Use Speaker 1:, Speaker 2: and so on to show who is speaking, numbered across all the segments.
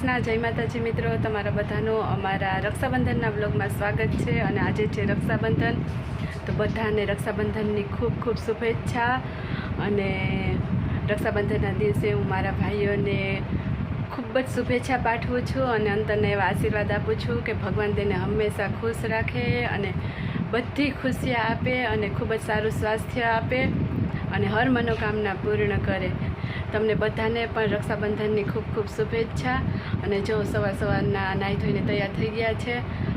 Speaker 1: કૃષ્ણ જય માતાજી મિત્રો. તમારા બધાનું અમારા રક્ષાબંધનના બ્લોગમાં સ્વાગત છે અને આજે છે રક્ષાબંધન. તો બધાને રક્ષાબંધનની ખૂબ ખૂબ શુભેચ્છા અને રક્ષાબંધનના દિવસે હું મારા ભાઈઓને ખૂબ જ શુભેચ્છા પાઠવું છું અને અંતરને એવા આશીર્વાદ આપું છું કે ભગવાન તેને હંમેશા ખુશ રાખે અને બધી ખુશી આપે અને ખૂબ જ સારું સ્વાસ્થ્ય આપે અને હર મનોકામના પૂર્ણ કરે. તમને બધાને પણ રક્ષાબંધનની ખૂબ ખૂબ શુભેચ્છા. અને જો સવાર સવારના નાહી ધોઈને તૈયાર થઈ ગયા છે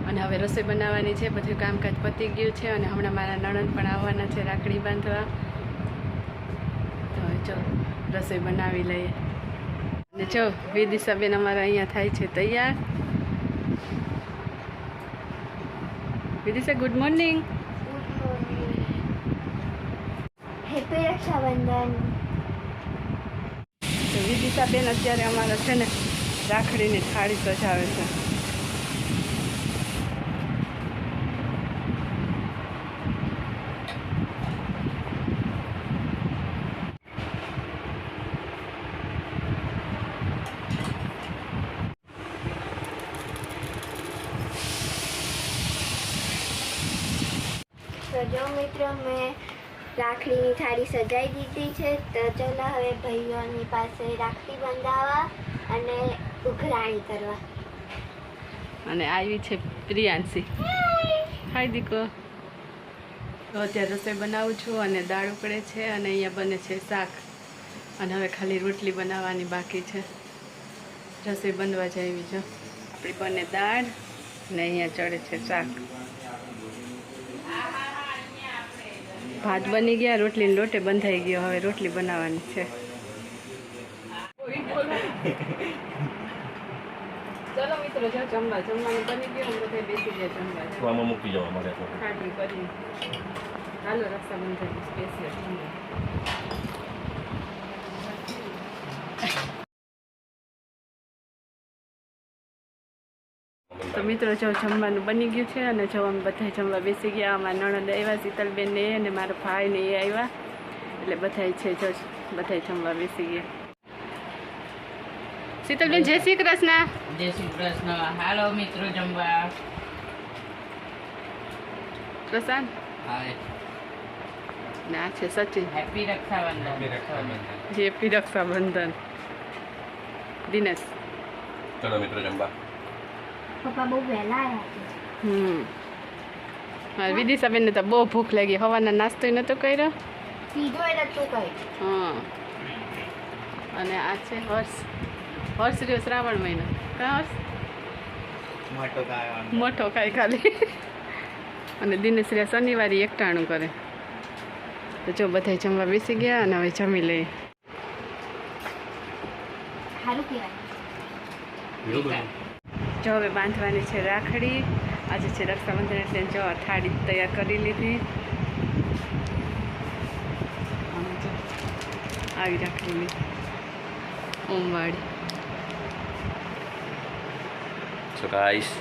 Speaker 1: અને હવે રસોઈ બનાવવાની છે, બધું કામકાજ પતી ગયું છે અને હમણાં મારા નણંદ પણ આવવાના છે રાખડી બાંધવા. તો જો રસોઈ બનાવી લઈએ. અને જો વિદિશાબેન અમારા અહીંયા થાય છે તૈયાર. Vidisha good morning.
Speaker 2: Happy Rakshabandhan.
Speaker 1: વિદિશાબેન અત્યારે અમારા છે ને રાખડીની થાળી સજાવે છે.
Speaker 2: જો મિત્રો મેં રાખડીની થાળી સજાઈ દીધી છે. તો ચલો હવે ભાઈઓની પાસે રાખડી બંધાવવા અને ઉઘરાણી કરવા.
Speaker 1: અને આવી છે પ્રિયાંશી. હાય દીકો. તો અત્યારે રસોઈ બનાવું છું અને દાળ ઉકળે છે અને અહીંયા બને છે શાક. અને હવે ખાલી રોટલી બનાવવાની બાકી છે. રસોઈ બનવા જાય જો આપણી બને દાળ ને અહીંયા ચડે છે શાક. ભાત બની ગયા રોટલીનો લોટે બંધાઈ ગયો. હવે રોટલી બનાવવાની છે. ચલો મિત્રો જો જમવા. જમવાનું બની ગયું બધા બેસી ગયા જમવા.
Speaker 3: આમાં મૂકી જવા તો.
Speaker 1: ખાટી કરી. હાલો રક્ષાબંધન સ્પેશિયલ તો મિત્રો જો જમવાનું બની ગયું છે અને જો અમે બધા જમવા બેસી ગયા અમારા નણંદ આવ્યા શીતલબેન ને અને મારા ભાઈ ને એ આવ્યા. એટલે બધા છે જો બધા જમવા બેસી ગયા. શીતલબેન જય શ્રી કૃષ્ણ.
Speaker 4: જય શ્રી કૃષ્ણ. હાલો મિત્રો જમવા.
Speaker 1: પ્રશાંત. ના છે સચિન.
Speaker 4: હેપી રક્ષાબંધન.
Speaker 1: હેપી રક્ષાબંધન. દિનેશ.
Speaker 3: ચલો મિત્રો જમવા.
Speaker 2: પપ્પા બહુ વહેલા આવ્યા છે.
Speaker 1: હમ. મારી વિદિશાબેનને તો બહુ ભૂખ લાગી. હવાના નાસ્તો નહોતો કર્યો?
Speaker 2: સીધો એ તું કર્યો.
Speaker 1: હા. અને આ છે હર્ષ. હર્ષ રહ્યો શ્રાવણ મહિનો. કા હર્ષ? મોટો કાંઈ ખાલી. અને દિનેશ રહ્યા શનિવારે એકટાણું કરે. તો જો બધા જમવા બેસી ગયા અને હવે જમી લઈએ.
Speaker 2: સારું કહેવાય.
Speaker 1: જો હવે બાંધવાની છે રાખડી. આજે છે રક્ષાબંધન એટલે જો થાળી તૈયાર કરી લીધી. આવી રાખડી ઓમવાળી.
Speaker 3: સો ગાઈસ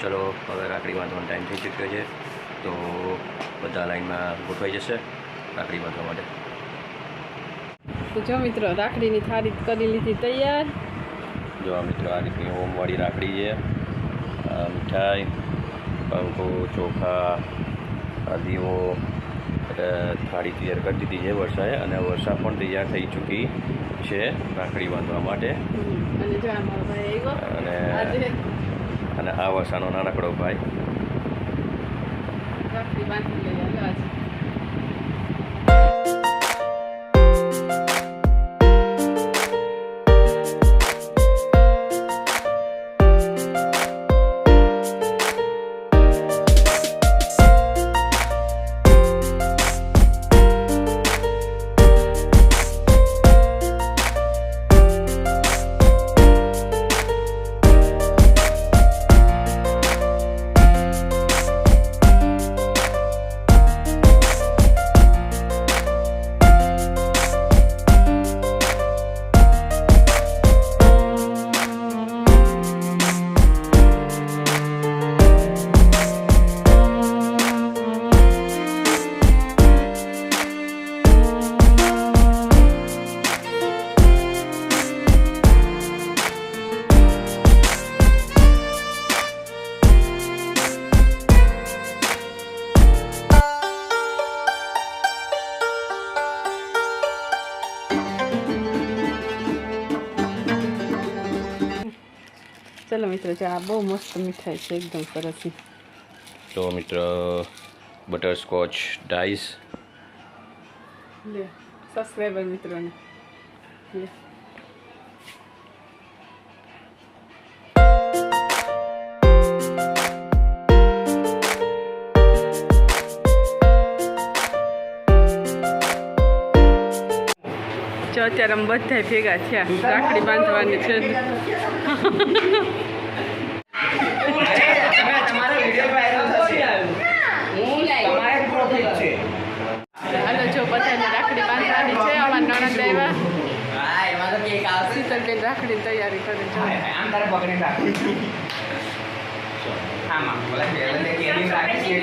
Speaker 3: ચલો હવે રાખડી બાંધવાનો ટાઈમ થઈ ચૂક્યો છે. તો બધા લાઈનમાં ગોઠવાઈ જશે રાખડી બાંધવા માટે.
Speaker 1: તો જો મિત્રો રાખડીની થાળી કરી લીધી તૈયાર.
Speaker 3: જો મિત્રો આ રીતની ઓમવાળી રાખડી છે. મીઠાઈ પંખો ચોખા દીવો થાળી તૈયાર કરી દીધી છે વર્ષાએ અને વર્ષા પણ તૈયાર થઈ ચૂકી છે રાખડી બાંધવા માટે.
Speaker 1: અને
Speaker 3: અને આ વર્ષાનો નાનકડો ભાઈ.
Speaker 1: ચલો મિત્રો છે આ બહુ મસ્ત મીઠાઈ છે એકદમ સરસ.
Speaker 3: તો મિત્ર બટરસ્કોચ ડાઈસ.
Speaker 1: લે સબસ્ક્રાઈબર મિત્રોને. લે. અત્યારે અમે બધા ભેગા થયા રાખડી બાંધવાની છે. હાલો જો બધાને રાખડી બાંધવાની છે. અમારા નણંદ આવ્યા શીતલબેન રાખડી તૈયારી કરી છે
Speaker 5: આમ તારે પકડી રાખ આમાં બોલા કે રાખી છે